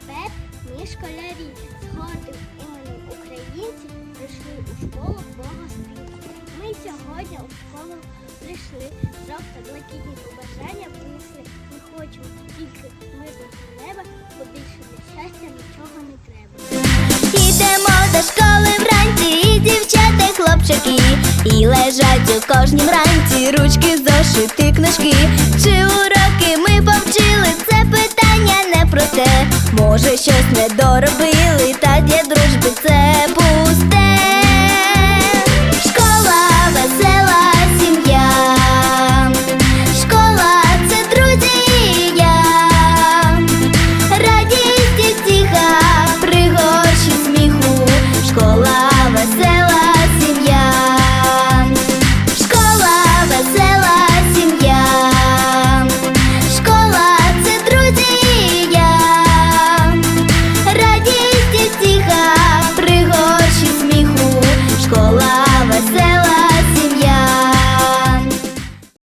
Тепер ми школярі згодом іменем українців прийшли у школу Богоспілки. Ми сьогодні у школу прийшли, завтра блакитні побажання принесли. Ми хочемо тільки мирного неба, бо більше для щастя нічого не треба. Йдемо до школи вранці, і дівчата, хлопчики, і лежать у кожнім ранці ручки, зошити, книжки. Може, щось не доробили, та